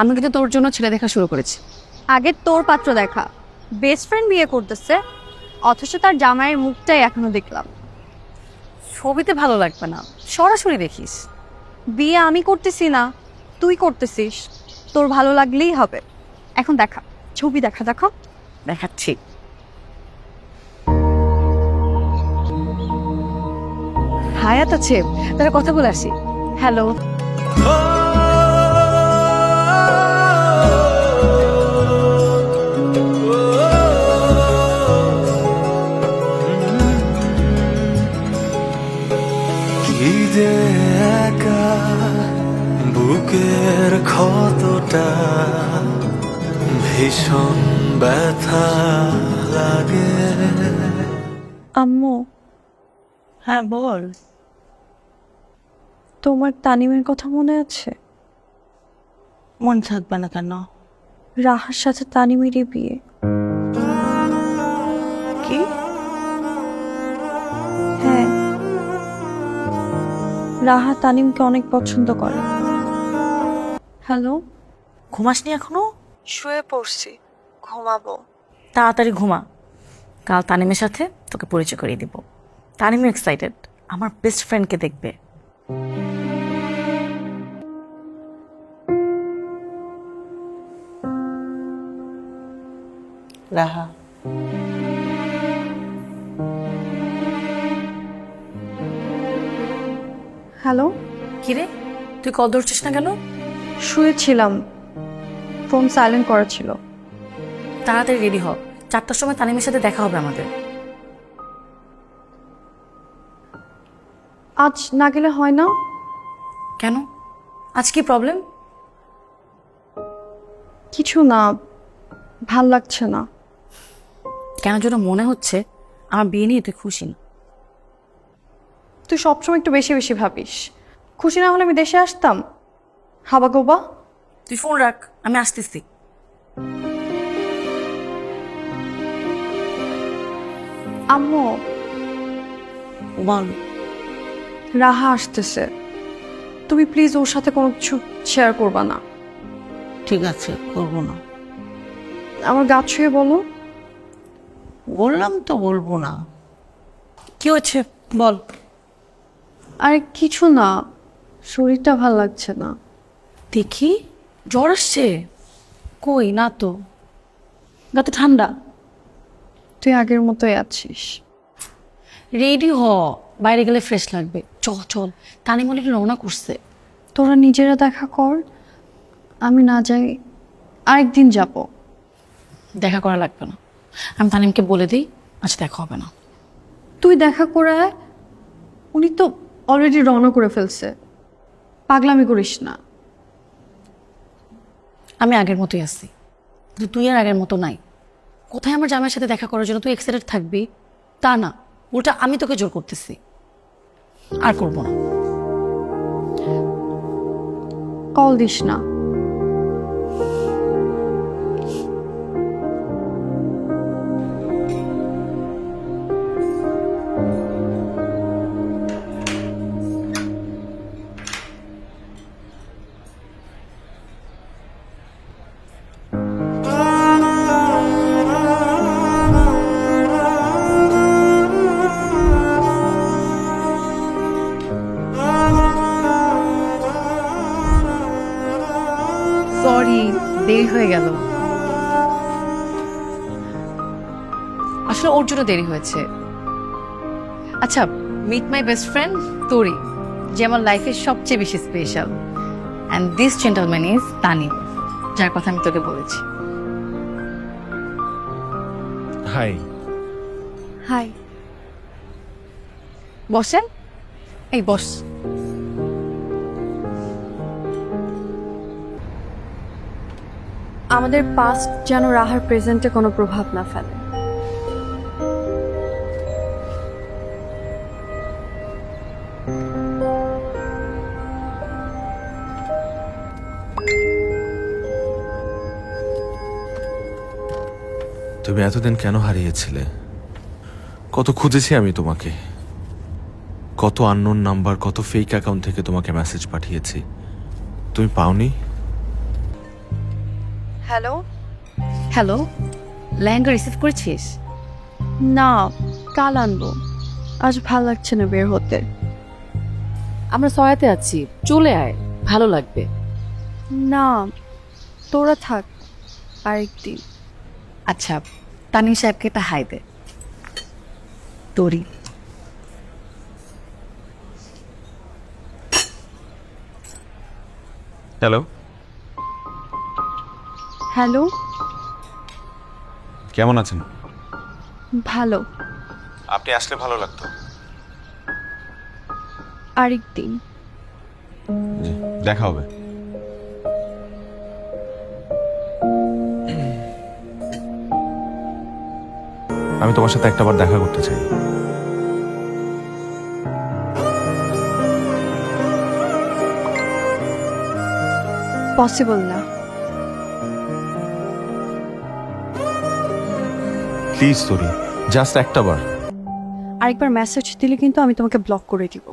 আমি কিন্তু তোর জন্য ছেলে দেখা শুরু করেছি। আগে তোর পাত্র দেখা। বেস্ট ফ্রেন্ড বিয়ে করতেছে অথচ তার জামাইয়ের মুখটাই এখনও দেখলাম। ছবিতে ভালো লাগবে না সরাসরি দেখিস। বিয়ে আমি করতেছি না তুই করতেছিস তোর ভালো লাগলেই হবে। এখন দেখা ছবি দেখা দেখো। দেখাচ্ছি। হায়াত আছে তাহলে কথা বলে আসি। হ্যালো ক্ষতটা ভীষণ ব্যথা লাগে? আম্মু। হ্যাঁ বল। তোমার তানিমের কথা মনে আছে? মন থাকবে না কেন? রাহার সাথে তানিমেরই বিয়ে। কি? হ্যাঁ। রাহা তানিমকে অনেক পছন্দ করে। হ্যালো? ঘুমাসনি এখনও? শুয়ে পড়ছি। ঘুমাবো। তাড়াতাড়ি ঘুমা। কাল তানিমের সাথে তোকে পরিচয় করিয়ে দিব। তানিমও এক্সাইটেড আমার বেস্ট ফ্রেন্ডকে দেখবে। রাহা। হ্যালো? কিরে? তুই কল ধরছিস না কেন? শুয়েছিলাম। ফোন সাইলেন্ট করা ছিল। তাড়াতাড়ি রেডি হ। চারটার সময় তানিমের সাথে দেখা হবে আমাদের। আজ না গেলে হয় না? কেন? আজ কি প্রবলেম কিছু না। ভালো লাগছে না। কেন যেন মনে হচ্ছে আমার বিয়ে নিয়ে তুই খুশি না। তুই সবসময় একটু বেশি বেশি ভাবিস। খুশি না হলে আমি দেশে আসতাম? হাবা গোবা? তুই ফোন রাখ আমি আসতেছি। আম্মু। বল রাহা আসতেছে। তুমি প্লিজ ওর সাথে কোনো কিছু শেয়ার করবা না। ঠিক আছে করব না। আমার গা ছুঁয়ে বলো। বললাম তো বলব না। কি হচ্ছে? বল। আরে কিছু না শরীরটা ভালো লাগছে না। দেখি জ্বর আসছে। কই? না তো। গাতে ঠান্ডা। তুই আগের মতোই আছিস। রেডি হ। বাইরে গেলে ফ্রেশ লাগবে। চল চল। তানি মনে রওনা করছে। তোরা নিজেরা দেখা কর। আমি না যাই আরেকদিন যাব। দেখা করা লাগবে না। আমি তানিমকে বলে দিই আচ্ছা দেখা হবে না। তুই দেখা করে উনি তো অলরেডি রওনা করে ফেলছে। পাগলামি করিস না। আমি আগের মতোই আছি। কিন্তু তুই আর আগের মতো নাই। কোথায় আমার জামাইয়ের সাথে দেখা করার জন্য তুই এক্সাইটেড থাকবি? তা না ওটা আমি তোকে জোর করতেছি। আর করব না। কল দিস না। সরি দেরি হয়ে গেল। আসলে ওর জন্য দেরি হয়েছে। আচ্ছা মিট মাই বেস্ট ফ্রেন্ড তোরি যে আমার লাইফের সবচেয়ে বেশি special and this gentleman is Tanim যার কথা আমি তোকে বলেছি। হাই হাই বসেন। এই বস। আমাদের পাস্ট যেন রাহার প্রেজেন্টে কোনো প্রভাব না ফেলে। তুমি এতদিন কেন হারিয়েছিলে? কত খুঁজেছি আমি তোমাকে? কত আননোন নাম্বার কত ফেক অ্যাকাউন্ট থেকে তোমাকে মেসেজ পাঠিয়েছি? তুমি পাওনি? হ্যালো হ্যালো লেহেঙ্গা রিসিভ করেছিস? না কাল আনব। আজ ভালো লাগছে না বের হতে। আমরা সয়াতে আছি চলে আয় ভালো লাগবে। না তোরা থাক আরেকদিন। আচ্ছা তানিম সাহেবকে তা হাই দে। তোরি। Hello hello? কেমন আছেন? ভালো। আপনি আসলে ভালো লাগতো। আরেকদিন জি দেখা হবে। আমি তোমার সাথে একটাবার দেখা করতে চাই। পসিবল না। প্লিজ তোরি জাস্ট একটাবার আরেকবার মেসেজ দিলে কিন্তু আমি তোমাকে ব্লক করে দিব।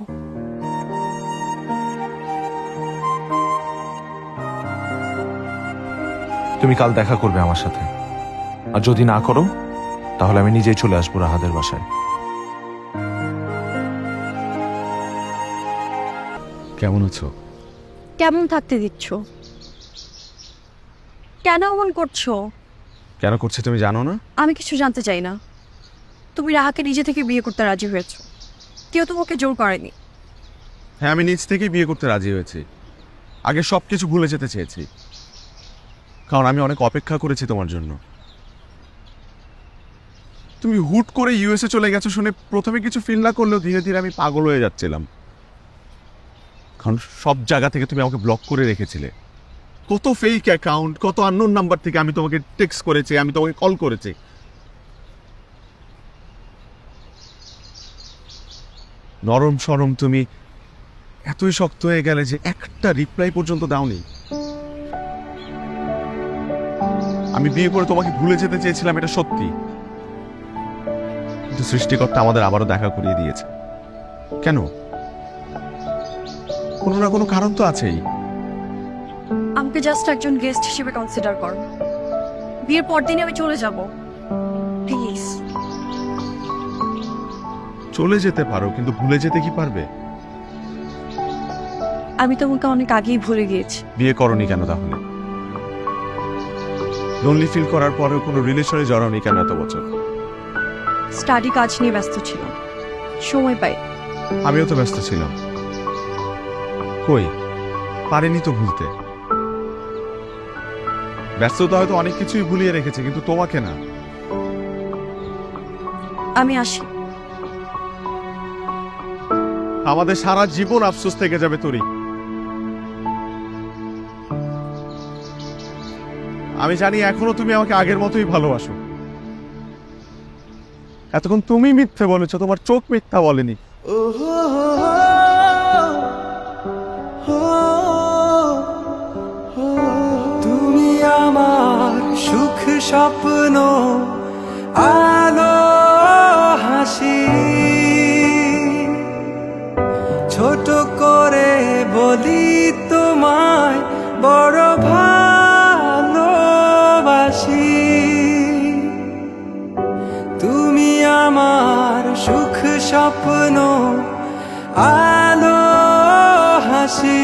তুমি কাল দেখা করবে আমার সাথে। আর যদি না করো তাহলে আমি নিজেই চলে আসব রাহাদের বাসায়। কেমন আছো? কেমন থাকতে দিচ্ছ? কেন এমন করছ? কেন করছে তুমি জানো না? আমি কিছু জানতে চাই না। তুমি রাহাকে নিজে থেকে বিয়ে করতে রাজি হয়েছো। কেউ তো তোমাকে জোর করেনি। হ্যাঁ আমি নিজ থেকেই বিয়ে করতে রাজি হয়েছি। আগে সব কিছু ভুলে যেতে চেয়েছি। কারণ আমি অনেক অপেক্ষা করেছি তোমার জন্য। তুমি হুট করে ইউএসএ চলে গেছো শুনে প্রথমে কিছু ফিল না করলেও ধীরে ধীরে আমি পাগল হয়ে যাচ্ছিলাম। কারণ সব জায়গা থেকে তুমি আমাকে ব্লক করে রেখেছিলে। কত ফেক অ্যাকাউন্ট কত আননোন নাম্বার থেকে আমি তোমাকে টেক্সট করেছি, আমি তোমাকে কল করেছি। নরম সরম তুমি এতই শক্ত হয়ে গেলে যে একটা রিপ্লাই পর্যন্ত দাওনি। আমি বিয়ে করে তোমাকে ভুলে যেতে চেয়েছিলাম, এটা সত্যি। কিন্তু সৃষ্টিকর্তা আমাদের আবারও দেখা করিয়ে দিয়েছে। কেন? কোনো না কোনো কারণ তো আছেই। আমাকে জাস্ট একজন গেস্ট হিসেবে কনসিডার করো। বিয়ের পর দিনে আমি চলে যাব। প্লিজ চলে যেতে পারো কিন্তু ভুলে যেতে কি পারবে? আমি তোমাকে অনেক আগেই ভুলে গিয়েছি। বিয়ে করনি কেন তাহলে? লোনলি ফিল করার পরেও কোনো রিলেশনে জড়াওনি কেন এত বছর? স্টাডি কাজ নিয়ে ব্যস্ত ছিলাম। সময় পাই। আমিও তো ব্যস্ত ছিলাম। কই? পারেনি তো ভুলতে। ব্যস্ততা হয়তো অনেক কিছুই ভুলিয়ে রেখেছে কিন্তু তোমাকে না। আমি আসি। আমাদের সারা জীবন আফসোস থেকে যাবে তোরই। আমি জানি এখনও তুমি আমাকে আগের মতোই ভালোবাসো। এতক্ষণ তুমি মিথ্যে বলেছ তোমার চোখ মিথ্যা বলেনি। স্বপ্ন, আলো, হাসি। ছোট করে বলি তোমায়, বড় ভালোবাসি। তুমি আমার সুখ স্বপ্ন, আলো, হাসি।